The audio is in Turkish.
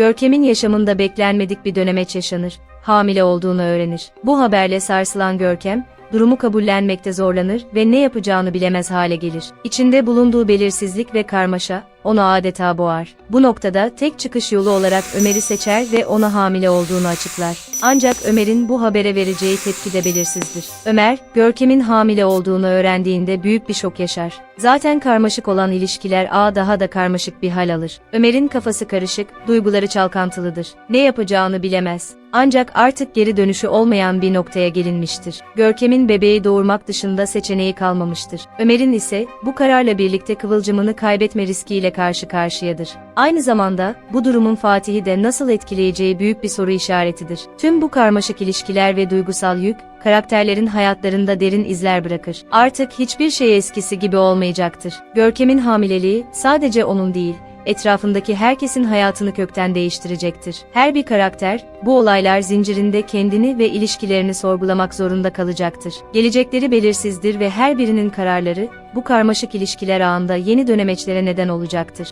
Görkem'in yaşamında beklenmedik bir dönemeç yaşanır. Hamile olduğunu öğrenir. Bu haberle sarsılan Görkem, durumu kabullenmekte zorlanır ve ne yapacağını bilemez hale gelir. İçinde bulunduğu belirsizlik ve karmaşa, onu adeta boğar. Bu noktada tek çıkış yolu olarak Ömer'i seçer ve ona hamile olduğunu açıklar. Ancak Ömer'in bu habere vereceği tepki de belirsizdir. Ömer, Görkem'in hamile olduğunu öğrendiğinde büyük bir şok yaşar. Zaten karmaşık olan ilişkiler ağ daha da karmaşık bir hal alır. Ömer'in kafası karışık, duyguları çalkantılıdır. Ne yapacağını bilemez. Ancak artık geri dönüşü olmayan bir noktaya gelinmiştir. Görkem'in bebeği doğurmak dışında seçeneği kalmamıştır. Ömer'in ise bu kararla birlikte kıvılcımını kaybetme riskiyle karşı karşıyadır. Aynı zamanda bu durumun Fatih'i de nasıl etkileyeceği büyük bir soru işaretidir. Tüm bu karmaşık ilişkiler ve duygusal yük karakterlerin hayatlarında derin izler bırakır. Artık hiçbir şey eskisi gibi olmayacaktır. Görkem'in hamileliği sadece onun değil, etrafındaki herkesin hayatını kökten değiştirecektir. Her bir karakter, bu olaylar zincirinde kendini ve ilişkilerini sorgulamak zorunda kalacaktır. Gelecekleri belirsizdir ve her birinin kararları, bu karmaşık ilişkiler ağında yeni dönemeçlere neden olacaktır.